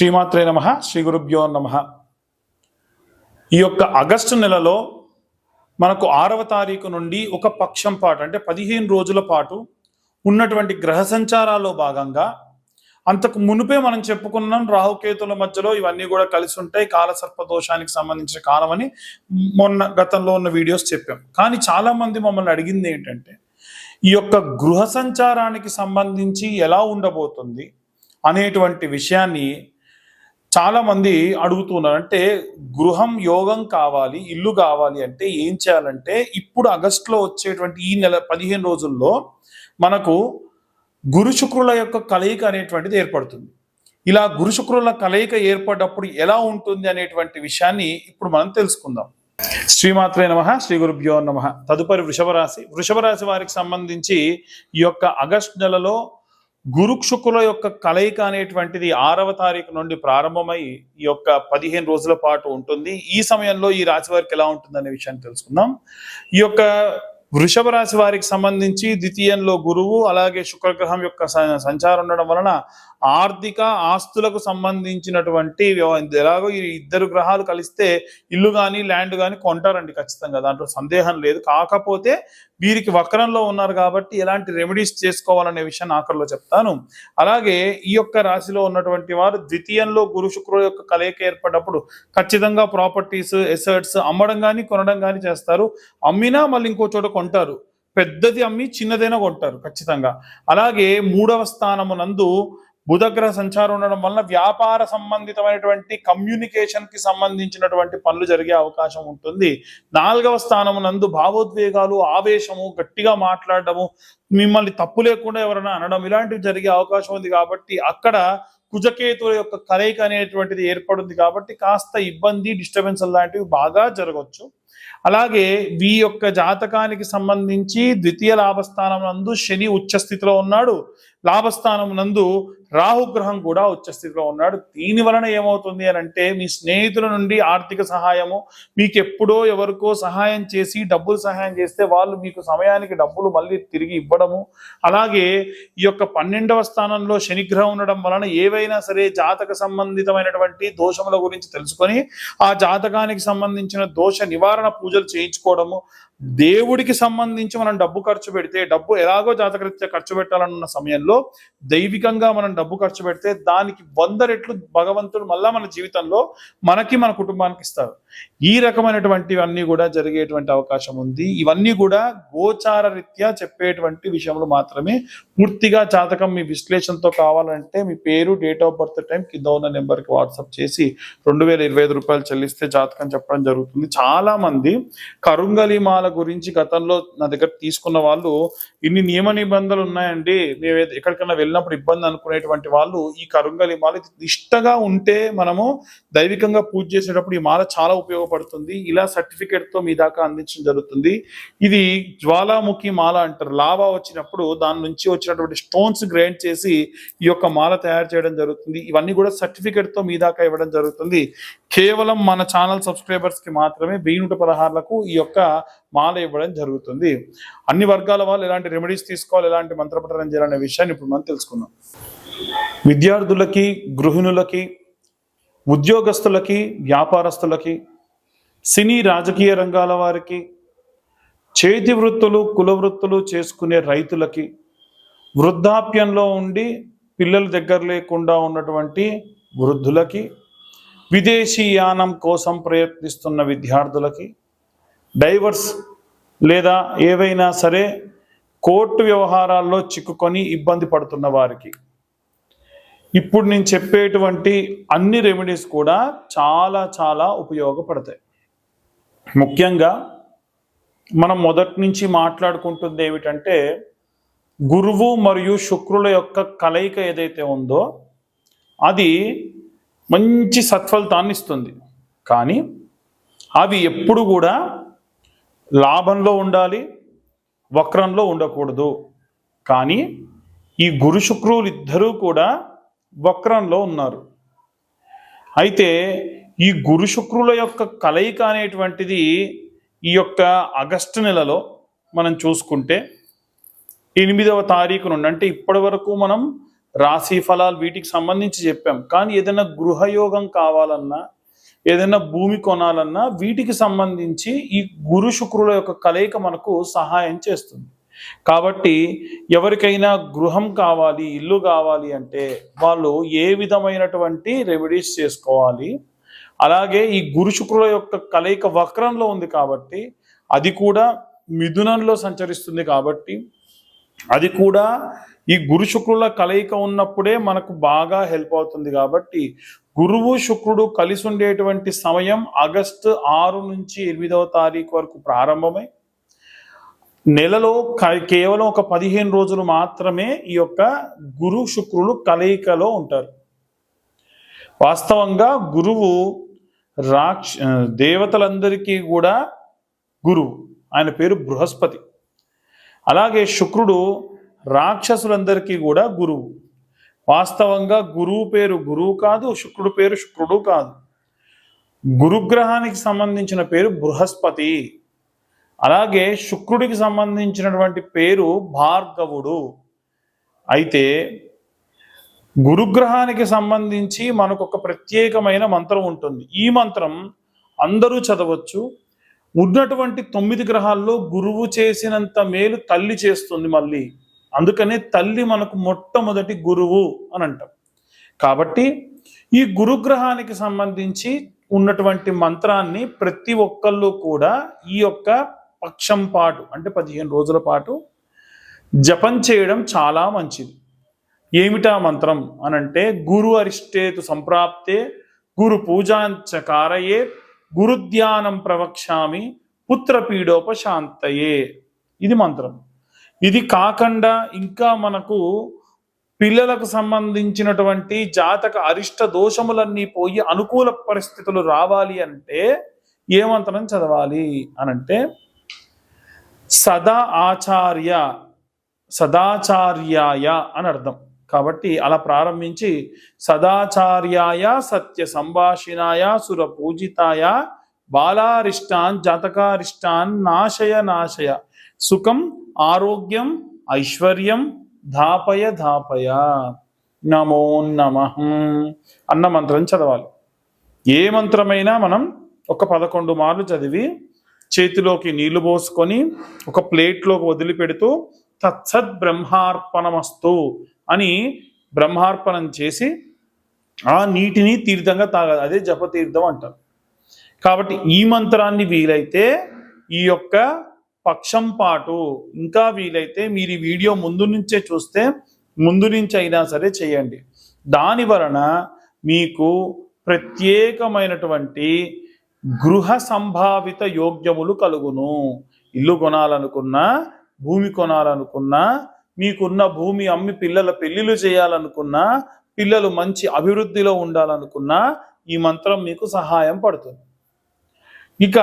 శ్రీమాత్రే నమ శ్రీ గురుభ్యో నమ. ఈ యొక్క ఆగస్టు నెలలో మనకు ఆరవ తారీఖు నుండి ఒక పక్షం పాటు అంటే పదిహేను రోజుల పాటు ఉన్నటువంటి గ్రహ సంచారాల్లో భాగంగా అంతకు మునుపే మనం చెప్పుకున్నాం రాహుకేతుల మధ్యలో ఇవన్నీ కూడా కలిసి ఉంటాయి కాలసర్ప దోషానికి సంబంధించిన కాలమని మొన్న గతంలో ఉన్న వీడియోస్ చెప్పాం. కానీ చాలా మంది మమ్మల్ని అడిగింది ఏంటంటే ఈ యొక్క గృహ సంచారానికి సంబంధించి ఎలా ఉండబోతుంది అనేటువంటి విషయాన్ని చాలా మంది అడుగుతున్నారు అంటే గృహం యోగం కావాలి ఇల్లు కావాలి అంటే ఏం చేయాలంటే ఇప్పుడు ఆగస్టులో వచ్చేటువంటి ఈ నెల పదిహేను రోజుల్లో మనకు గురు శుక్రుల యొక్క కలయిక అనేటువంటిది ఏర్పడుతుంది. ఇలా గురు శుక్రుల కలయిక ఏర్పడ్డప్పుడు ఎలా ఉంటుంది అనేటువంటి విషయాన్ని ఇప్పుడు మనం తెలుసుకుందాం. శ్రీమాత్రే నమ శ్రీ గురుభ్యో నమ. తదుపరి వృషభ రాశి వృషభ రాశి వారికి సంబంధించి ఈ యొక్క ఆగస్టు నెలలో గురు శుక్రుల యొక్క కలయిక అనేటువంటిది ఆరవ తారీఖు నుండి ప్రారంభమై ఈ యొక్క పదిహేను రోజుల పాటు ఉంటుంది. ఈ సమయంలో ఈ రాశి వారికి ఎలా ఉంటుందనే విషయాన్ని తెలుసుకుందాం. ఈ యొక్క వృషభ రాశి వారికి సంబంధించి ద్వితీయంలో గురువు అలాగే శుక్రగ్రహం యొక్క సంచారం ఉండడం వలన ఆర్థిక ఆస్తులకు సంబంధించినటువంటి ఎలాగో ఈ ఇద్దరు గ్రహాలు కలిస్తే ఇల్లు కానీ ల్యాండ్ కానీ కొంటారండి ఖచ్చితంగా. దాంట్లో సందేహం లేదు. కాకపోతే వీరికి వక్రంలో ఉన్నారు కాబట్టి ఎలాంటి రెమెడీస్ చేసుకోవాలనే విషయాన్ని ఆఖరిలో చెప్తాను. అలాగే ఈ యొక్క రాశిలో ఉన్నటువంటి వారు ద్వితీయంలో గురు శుక్రుల యొక్క కలయిక ఏర్పడ్డప్పుడు ఖచ్చితంగా ప్రాపర్టీస్ ఎసర్ట్స్ అమ్మడం కానీ కొనడం కానీ చేస్తారు. అమ్మినా మళ్ళీ ఇంకో చోట కొంటారు. పెద్దది అమ్మి చిన్నదైనా కొంటారు ఖచ్చితంగా. అలాగే మూడవ స్థానము నందు బుధగ్రహ సంచారం ఉండడం వలన వ్యాపార సంబంధితమైనటువంటి కమ్యూనికేషన్కి సంబంధించినటువంటి పనులు జరిగే అవకాశం ఉంటుంది. నాలుగవ స్థానం నందు భావోద్వేగాలు ఆవేశము గట్టిగా మాట్లాడడము మిమ్మల్ని తప్పు లేకుండా ఎవరైనా అనడం ఇలాంటివి జరిగే అవకాశం ఉంది కాబట్టి అక్కడ కుజకేతుల యొక్క కలయిక అనేటువంటిది ఏర్పడింది కాబట్టి కాస్త ఇబ్బంది డిస్టర్బెన్స్ లాంటివి బాగా జరగవచ్చు అలాగే వీ యొక్క జాతకానికి సంబంధించి ద్వితీయ లాభస్థానం నందు శని ఉచ్చ స్థితిలో ఉన్నాడు. లాభస్థానం నందు రాహుగ్రహం కూడా వచ్చే స్థితిలో ఉన్నాడు. దీని వలన ఏమవుతుంది అని అంటే మీ స్నేహితుల నుండి ఆర్థిక సహాయము మీకు ఎప్పుడో ఎవరికో సహాయం చేసి డబ్బులు సహాయం చేస్తే వాళ్ళు మీకు సమయానికి డబ్బులు మళ్ళీ తిరిగి ఇవ్వడము. అలాగే ఈ యొక్క పన్నెండవ స్థానంలో శనిగ్రహం ఉండడం వలన ఏవైనా సరే జాతక సంబంధితమైనటువంటి దోషముల గురించి తెలుసుకొని ఆ జాతకానికి సంబంధించిన దోష నివారణ పూజలు చేయించుకోవడము దేవుడికి సంబంధించి మనం డబ్బు ఖర్చు పెడితే డబ్బు ఎలాగో జాతకరీత్యా ఖర్చు పెట్టాలన్న సమయంలో దైవికంగా మనం డబ్బు ఖర్చు పెడితే దానికి వంద రెట్లు భగవంతుడు మళ్ళా మన జీవితంలో మనకి మన కుటుంబానికి ఇస్తారు ఈ రకమైనటువంటివన్నీ కూడా జరిగేటువంటి అవకాశం ఉంది. ఇవన్నీ కూడా గోచార రీత్యా చెప్పేటువంటి విషయంలో మాత్రమే పూర్తిగా జాతకం మీ విశ్లేషణతో కావాలంటే మీ పేరు డేట్ ఆఫ్ బర్త్ టైం కింద ఉన్న నెంబర్కి వాట్సాప్ చేసి రెండు వేల ఇరవై ఐదు రూపాయలు చెల్లిస్తే జాతకం చెప్పడం జరుగుతుంది. చాలా మంది కరుంగలి మాల గురించి గతంలో నా దగ్గర తీసుకున్న వాళ్ళు ఇన్ని నియమ నిబంధనలు ఉన్నాయండి మేము ఎక్కడికైనా వెళ్ళినప్పుడు ఇబ్బంది అనుకునేటువంటి వాళ్ళు ఈ కరుంగలి మాల ఇష్టగా ఉంటే మనము దైవికంగా పూజ చేసేటప్పుడు ఈ మాల చాలా ఉపయోగపడుతుంది. ఇలా సర్టిఫికేట్తో మీ దాకా అందించడం జరుగుతుంది. ఇది జ్వాలాముఖి మాల అంటారు. లావా వచ్చినప్పుడు దాని నుంచి వచ్చినటువంటి స్టోన్స్ గ్రైండ్ చేసి ఈ యొక్క మాల తయారు చేయడం జరుగుతుంది. ఇవన్నీ కూడా సర్టిఫికేట్తో మీ దాకా ఇవ్వడం జరుగుతుంది. కేవలం మన ఛానల్ సబ్స్క్రైబర్స్కి మాత్రమే వెయ్యి నూట పదహారులకు ఈ యొక్క మాల ఇవ్వడం జరుగుతుంది. అన్ని వర్గాల వాళ్ళు ఎలాంటి రెమెడీస్ తీసుకోవాలి ఎలాంటి మంత్రపఠనం చేయాలనే విషయాన్ని ఇప్పుడు మనం తెలుసుకుందాం. విద్యార్థులకి గృహిణులకి ఉద్యోగస్తులకి వ్యాపారస్తులకి సినీ రాజకీయ రంగాల వారికి చేతి వృత్తులు కుల వృత్తులు చేసుకునే రైతులకి వృద్ధాప్యంలో ఉండి పిల్లల దగ్గర లేకుండా ఉన్నటువంటి వృద్ధులకి విదేశీ యానం కోసం ప్రయత్నిస్తున్న విద్యార్థులకి డైవర్స్ లేదా ఏవైనా సరే కోర్టు వ్యవహారాల్లో చిక్కుకొని ఇబ్బంది పడుతున్న వారికి. ఇప్పుడు నేను చెప్పేటువంటి అన్ని రెమెడీస్ కూడా చాలా చాలా ఉపయోగపడతాయి. ముఖ్యంగా మనం మొదటి నుంచి మాట్లాడుకుంటుంది ఏమిటంటే గురువు మరియు శుక్రుల యొక్క కలయిక ఏదైతే ఉందో అది మంచి సత్ఫలితాన్ని ఇస్తుంది. కానీ అవి ఎప్పుడు కూడా లాభంలో ఉండాలి వక్రంలో ఉండకూడదు. కానీ ఈ గురు శుక్రులు ఇద్దరూ కూడా వక్రంలో ఉన్నారు. అయితే ఈ గురు శుక్రుల యొక్క కలయిక అనేటువంటిది ఈ యొక్క ఆగస్టు నెలలో మనం చూసుకుంటే ఎనిమిదవ తారీఖు నుండి అంటే ఇప్పటి వరకు మనం రాశి ఫలాలు వీటికి సంబంధించి చెప్పాం. కానీ ఏదైనా గృహయోగం కావాలన్నా ఏదైనా భూమి కొనాలన్నా వీటికి సంబంధించి ఈ గురు శుక్రుల యొక్క కలయిక మనకు సహాయం చేస్తుంది. కాబట్టి ఎవరికైనా గృహం కావాలి ఇల్లు కావాలి అంటే వాళ్ళు ఏ విధమైనటువంటి రెమెడీస్ చేసుకోవాలి. అలాగే ఈ గురు శుక్రుల యొక్క కలయిక వక్రంలో ఉంది కాబట్టి అది కూడా మిథునంలో సంచరిస్తుంది కాబట్టి అది కూడా ఈ గురు శుక్రుల కలయిక ఉన్నప్పుడే మనకు బాగా హెల్ప్ అవుతుంది కాబట్టి గురువు శుక్రుడు కలిసి ఉండేటువంటి సమయం ఆగస్టు ఆరు నుంచి ఎనిమిదవ తారీఖు వరకు ప్రారంభమై. నెలలో కేవలం ఒక పదిహేను రోజులు మాత్రమే ఈ యొక్క గురు శుక్రులు కలయికలో ఉంటారు. వాస్తవంగా గురువు రాక్ష దేవతలందరికీ కూడా గురువు. ఆయన పేరు బృహస్పతి. అలాగే శుక్రుడు రాక్షసులందరికీ కూడా గురువు. వాస్తవంగా గురువు పేరు గురువు కాదు శుక్రుడు పేరు శుక్రుడు కాదు. గురుగ్రహానికి సంబంధించిన పేరు బృహస్పతి. అలాగే శుక్రుడికి సంబంధించినటువంటి పేరు భార్గవుడు. అయితే గురుగ్రహానికి సంబంధించి మనకు ఒక ప్రత్యేకమైన మంత్రం ఉంటుంది. ఈ మంత్రం అందరూ చదవచ్చు. ఉన్నటువంటి తొమ్మిది గ్రహాల్లో గురువు చేసినంత మేలు తల్లి చేస్తుంది మళ్ళీ. అందుకనే తల్లి మనకు మొట్టమొదటి గురువు అని అంటాం. కాబట్టి ఈ గురుగ్రహానికి సంబంధించి ఉన్నటువంటి మంత్రాన్ని ప్రతి ఒక్కళ్ళు కూడా ఈ యొక్క పక్షం పాటు అంటే పదిహేను రోజుల పాటు జపం చేయడం చాలా మంచిది. ఏమిటా మంత్రం అనంటే గురు అరిష్టేతు సంప్రాప్తే గురు పూజాంచ కారయే గురుధ్యానం ప్రవక్ష్యామి పుత్రపీడోపశాంతయే. ఇది మంత్రం. ఇది కాకుండా ఇంకా మనకు పిల్లలకు సంబంధించినటువంటి జాతక అరిష్ట దోషములన్నీ పోయి అనుకూల పరిస్థితులు రావాలి అంటే ఏమంతరం చదవాలి అనంటే సదా ఆచార్య సదాచార్యాయ అని అర్థం. కాబట్టి అలా ప్రారంభించి సదాచార్యాయ సత్య సంభాషిణాయ సుర పూజితాయ బాలారిష్టాన్ జాతకారిష్టాన్ నాశయ నాశయ సుఖం ఆరోగ్యం ఐశ్వర్యం ధాపయ ధాపయ. నమో నమ. అన్న మంత్రం చదవాలి. ఏ మంత్రమైనా మనం ఒక పదకొండు మార్లు చదివి చేతిలోకి నీళ్ళు పోసుకొని ఒక ప్లేట్లోకి వదిలిపెడుతూ తత్సద్ బ్రహ్మార్పణమస్తు అని బ్రహ్మార్పణం చేసి ఆ నీటిని తీర్థంగా తాగాలి. అదే జపతీర్థం అంటారు. కాబట్టి ఈ మంత్రాన్ని వీలైతే ఈ యొక్క పక్షం పాటు ఇంకా వీలైతే మీరు ఈ వీడియో ముందు నుంచే చూస్తే ముందు నుంచి అయినా సరే చేయండి. దాని వలన మీకు ప్రత్యేకమైనటువంటి గృహ సంభావిత యోగ్యములు కలుగును. ఇల్లు కొనాలనుకున్నా భూమి కొనాలనుకున్నా మీకున్న భూమి అమ్మి పిల్లల పెళ్ళిళ్ళు చేయాలనుకున్నా పిల్లలు మంచి అభివృద్ధిలో ఉండాలనుకున్నా ఈ మంత్రం మీకు సహాయం పడుతుంది. ఇక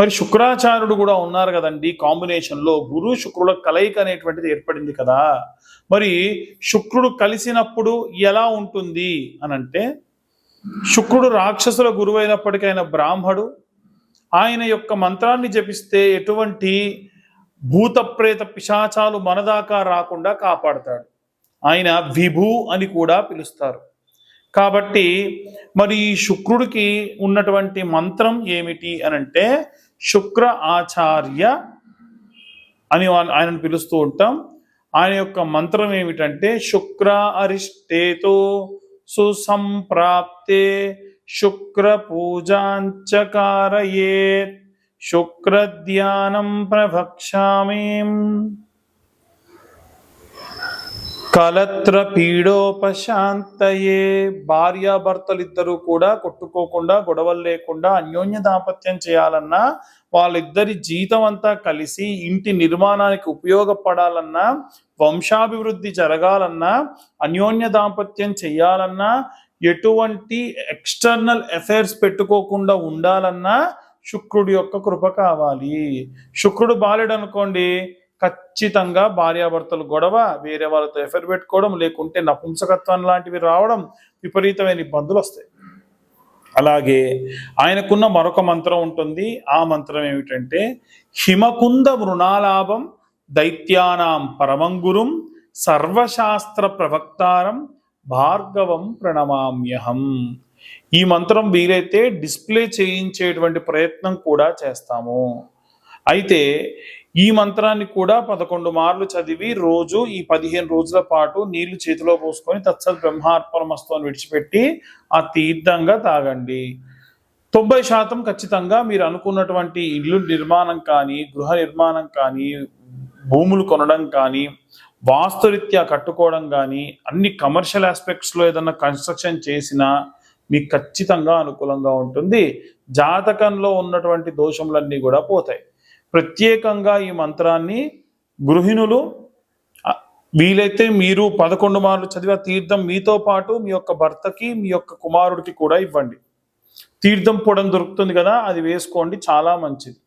మరి శుక్రాచార్యుడు కూడా ఉన్నారు కదండి కాంబినేషన్లో గురు శుక్రుల కలయిక అనేటువంటిది ఏర్పడింది కదా. మరి శుక్రుడు కలిసినప్పుడు ఎలా ఉంటుంది అని అంటే శుక్రుడు రాక్షసుల గురువైనప్పటికైన బ్రాహ్మడు ఆయన యొక్క మంత్రాన్ని జపిస్తే ఎటువంటి భూత ప్రేత పిశాచాలు మనదాకా రాకుండా కాపాడతాడు. ఆయన విభు అని కూడా పిలుస్తారు. కాబట్టి మరి ఈ శుక్రుడికి ఉన్నటువంటి మంత్రం ఏమిటి అని అంటే శుక్ర ఆచార్య అని వా- ఆయనను పిలుస్తూ ఉంటాం. ఆయన యొక్క మంత్రం ఏమిటంటే శుక్ర అరిష్టేతో సుసంప్రాప్తే శుక్ర పూజాంచకారయే శుక్ర ధ్యానం ప్రభక్షామీ కలత్ర పీడోపశాంతయే. భార్యాభర్తలిద్దరూ కూడా కొట్టుకోకుండా గొడవలు లేకుండా అన్యోన్య దాంపత్యం చేయాలన్నా వాళ్ళిద్దరి జీతం అంతా కలిసి ఇంటి నిర్మాణానికి ఉపయోగపడాలన్నా వంశాభివృద్ధి జరగాలన్నా అన్యోన్య దాంపత్యం చేయాలన్నా ఎటువంటి ఎక్స్టర్నల్ ఎఫైర్స్ పెట్టుకోకుండా ఉండాలన్నా శుక్రుడి యొక్క కృప కావాలి. శుక్రుడు బాలుడు అనుకోండి ఖచ్చితంగా భార్యాభర్తలు గొడవ వేరే వాళ్ళతో ఎఫర్ పెట్టుకోవడం లేకుంటే నపుంసకత్వం లాంటివి రావడం విపరీతమైన ఇబ్బందులు వస్తాయి. అలాగే ఆయనకున్న మరొక మంత్రం ఉంటుంది. ఆ మంత్రం ఏమిటంటే హిమకుంద మృణాలాభం దైత్యానాం పరమంగురుం సర్వశాస్త్ర ప్రవక్తారం భార్గవం ప్రణమామ్యహం. ఈ మంత్రం వీలైతే డిస్ప్లే చేయించేటువంటి ప్రయత్నం కూడా చేస్తాము. అయితే ఈ మంత్రాన్ని కూడా పదకొండు మార్లు చదివి రోజు ఈ పదిహేను రోజుల పాటు నీళ్ళు చేతిలో పోసుకొని తత్సత్ బ్రహ్మార్పణమస్తోని విడిచిపెట్టి ఆ తీర్థంగా తాగండి. తొంభై శాతం ఖచ్చితంగా మీరు అనుకున్నటువంటి ఇల్లు నిర్మాణం కానీ గృహ నిర్మాణం కానీ భూములు కొనడం కానీ వాస్తురీత్యా కట్టుకోవడం కానీ అన్ని కమర్షియల్ ఆస్పెక్ట్స్లో ఏదన్నా కన్స్ట్రక్షన్ చేసినా మీకు ఖచ్చితంగా అనుకూలంగా ఉంటుంది. జాతకంలో ఉన్నటువంటి దోషములన్నీ కూడా పోతాయి. ప్రత్యేకంగా ఈ మంత్రాన్ని గృహిణులు వీలైతే మీరు పదకొండు మార్లు చదివే తీర్థం మీతో పాటు మీ యొక్క భర్తకి మీ యొక్క కుమారుడికి కూడా ఇవ్వండి. తీర్థం పొడం దొరుకుతుంది కదా అది వేసుకోండి చాలా మంచిది.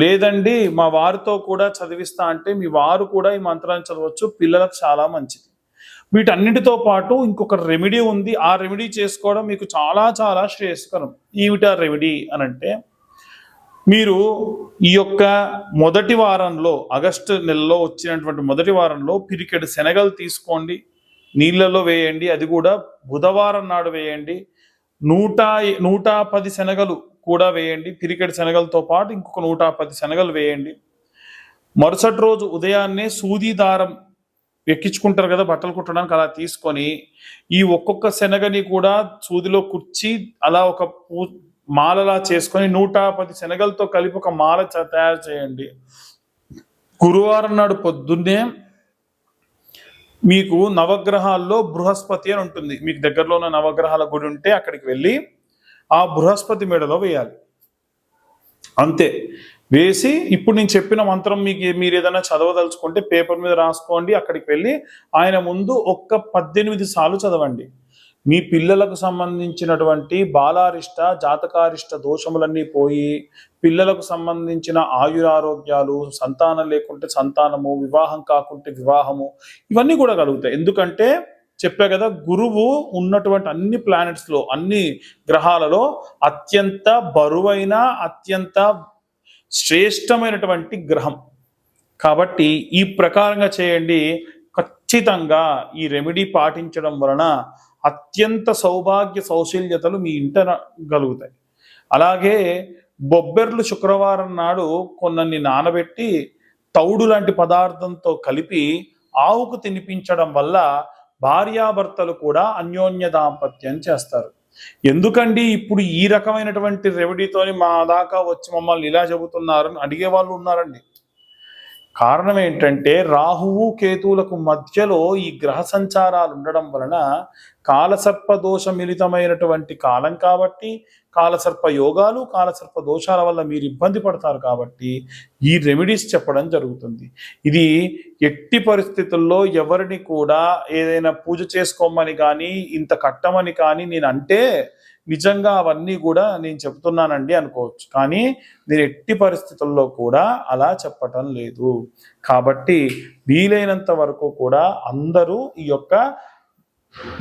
లేదండి మా వారితో కూడా చదివిస్తా అంటే మీ వారు కూడా ఈ మంత్రాన్ని చదవచ్చు పిల్లలకు చాలా మంచిది. వీటన్నిటితో పాటు ఇంకొక రెమెడీ ఉంది ఆ రెమెడీ చేసుకోవడం మీకు చాలా చాలా శ్రేయస్కరం. ఏమిటా రెమెడీ అని అంటే మీరు ఈ యొక్క మొదటి వారంలో ఆగస్టు నెలలో వచ్చినటువంటి మొదటి వారంలో పిరికెడు శనగలు తీసుకోండి నీళ్ళలో వేయండి అది కూడా బుధవారం నాడు వేయండి నూట నూట పది శనగలు కూడా వేయండి పిరికెడు శనగలతో పాటు ఇంకొక నూట పది శనగలు వేయండి. మరుసటి రోజు ఉదయాన్నే సూది దారం ఎక్కించుకుంటారు కదా బట్టలు కుట్టడానికి అలా తీసుకొని ఈ ఒక్కొక్క శనగని కూడా సూదిలో కుర్చి అలా ఒక పూ మాలలా చేసుకొని నూట పది శనగలతో కలిపి ఒక మాల చ- తయారు చేయండి. గురువారం నాడు పొద్దున్నే మీకు నవగ్రహాల్లో బృహస్పతి అని ఉంటుంది. మీకు దగ్గరలో ఉన్న నవగ్రహాల గుడి ఉంటే అక్కడికి వెళ్ళి ఆ బృహస్పతి మెడలో వేయాలి. అంతే. వేసి ఇప్పుడు నేను చెప్పిన మంత్రం మీకు మీరు ఏదైనా చదవదలుచుకుంటే పేపర్ మీద రాసుకోండి అక్కడికి వెళ్ళి ఆయన ముందు ఒక్క పద్దెనిమిది సార్లు చదవండి. మీ పిల్లలకు సంబంధించినటువంటి బాలారిష్ట జాతకారిష్ట దోషములన్నీ పోయి పిల్లలకు సంబంధించిన ఆయురారోగ్యాలు సంతానం లేకుంటే సంతానము వివాహం కాకుంటే వివాహము ఇవన్నీ కూడా కలుగుతాయి. ఎందుకంటే చెప్పా కదా గురువు ఉన్నటువంటి అన్ని ప్లానెట్స్లో అన్ని గ్రహాలలో అత్యంత బరువైన అత్యంత శ్రేష్టమైనటువంటి గ్రహం. కాబట్టి ఈ ప్రకారంగా చేయండి. ఖచ్చితంగా ఈ రెమెడీ పాటించడం వలన అత్యంత సౌభాగ్య సౌశల్యతలు మీ ఇంట గలుగుతాయి. అలాగే బొబ్బెర్లు శుక్రవారం నాడు కొన్నన్ని నానబెట్టి తౌడు లాంటి పదార్థంతో కలిపి ఆవుకు తినిపించడం వల్ల భార్యాభర్తలు కూడా అన్యోన్య దాంపత్యం చేస్తారు. ఎందుకండి ఇప్పుడు ఈ రకమైనటువంటి రెమెడీతోని మా దాకా వచ్చి మమ్మల్ని ఇలా చెబుతున్నారు అడిగే వాళ్ళు ఉన్నారండి. కారణం ఏంటంటే రాహువు కేతువులకు మధ్యలో ఈ గ్రహ సంచారాలు ఉండడం వలన కాలసర్ప దోష మిళితమైనటువంటి కాలం కాబట్టి కాలసర్ప యోగాలు కాలసర్ప దోషాల వల్ల మీరు ఇబ్బంది పడతారు కాబట్టి ఈ రెమెడీస్ చెప్పడం జరుగుతుంది. ఇది ఎట్టి పరిస్థితుల్లో ఎవరిని కూడా ఏదైనా పూజ చేసుకోమని కానీ ఇంత కట్టమని కానీ నేను అంటే నిజంగా అవన్నీ కూడా నేను చెప్తున్నానండి అనుకోవచ్చు. కానీ నేను ఎట్టి పరిస్థితుల్లో కూడా అలా చెప్పటం లేదు. కాబట్టి వీలైనంత వరకు కూడా అందరూ ఈ యొక్క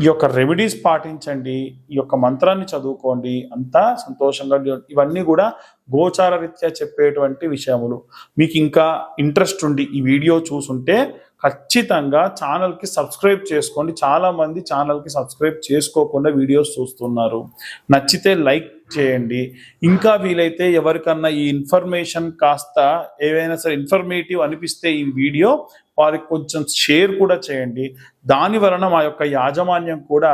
ఈ యొక్క రెమెడీస్ పాటించండి. ఈ యొక్క మంత్రాన్ని చదువుకోండి. అంతా సంతోషంగా ఇవన్నీ కూడా గోచార రీత్యా చెప్పేటువంటి విషయములు. మీకు ఇంకా ఇంట్రెస్ట్ ఉండి ఈ వీడియో చూసుంటే ఖచ్చితంగా ఛానల్కి సబ్స్క్రైబ్ చేసుకోండి. చాలామంది ఛానల్కి సబ్స్క్రైబ్ చేసుకోకుండా వీడియోస్ చూస్తున్నారు. నచ్చితే లైక్ చేయండి. ఇంకా వీలైతే ఎవరికన్నా ఈ ఇన్ఫర్మేషన్ కాస్త ఏవైనా సరే ఇన్ఫర్మేటివ్ అనిపిస్తే ఈ వీడియో వారికి కొంచెం షేర్ కూడా చేయండి. దాని వలన మా యొక్క యాజమాన్యం కూడా